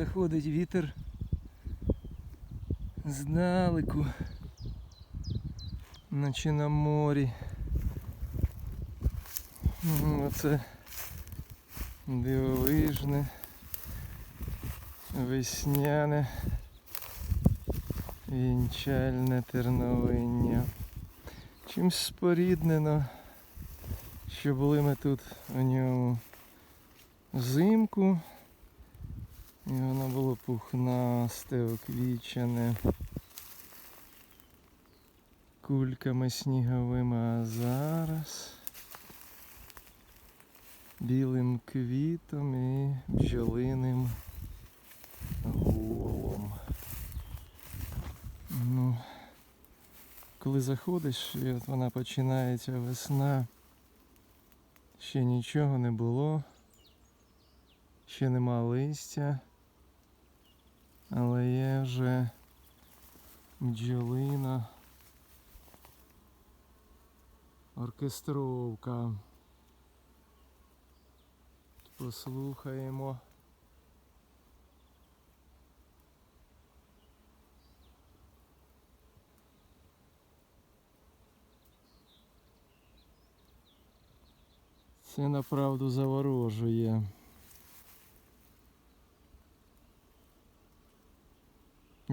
заходить вітер здалеку, наче на морі. Ну, Оце дивовижне, весняне, вінчальне терновиння. Чимсь споріднено, що були ми тут у ньому взимку. І воно було пухнасте, оквічене кульками сніговими, а зараз білим квітом і бджолиним гулом. Ну, коли заходиш, і от вона починається весна, ще нічого не було, ще нема листя, вже бджолина, оркестровка. Послухаємо. Це направду заворожує.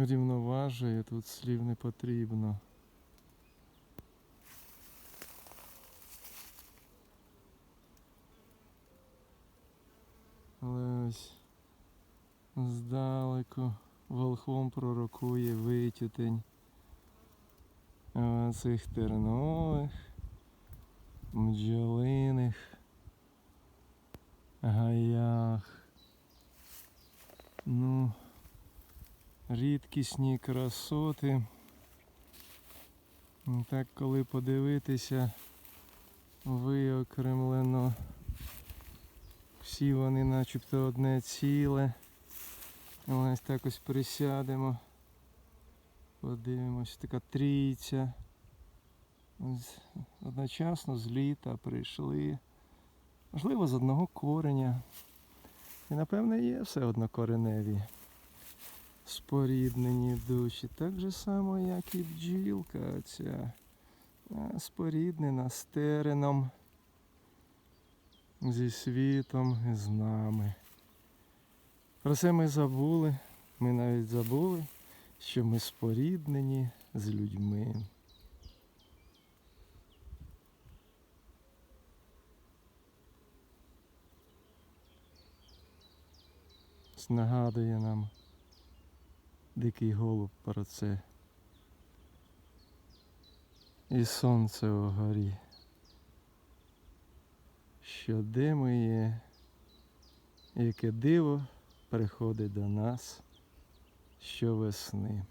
Рівноважує, тут слів не потрібно. Але ось здалеку волхвом пророкує витютень цих тернових, бджолиних гаях. Ну, рідкісні красоти. Так, коли подивитися, виокремлено. Всі вони начебто одне ціле. Ось так ось присядемо. Подивимось, така трійця. Одночасно з літа прийшли. Можливо, з одного кореня. І напевне є все однокореневі. Споріднені душі. Так же само, як і бджілка ця. Споріднена з тереном зі світом і з нами. Про це ми забули. Ми навіть забули, що ми споріднені з людьми. Нагадує нам дикий голуб про це. І сонце угорі що де ми яке диво приходить до нас щовесни.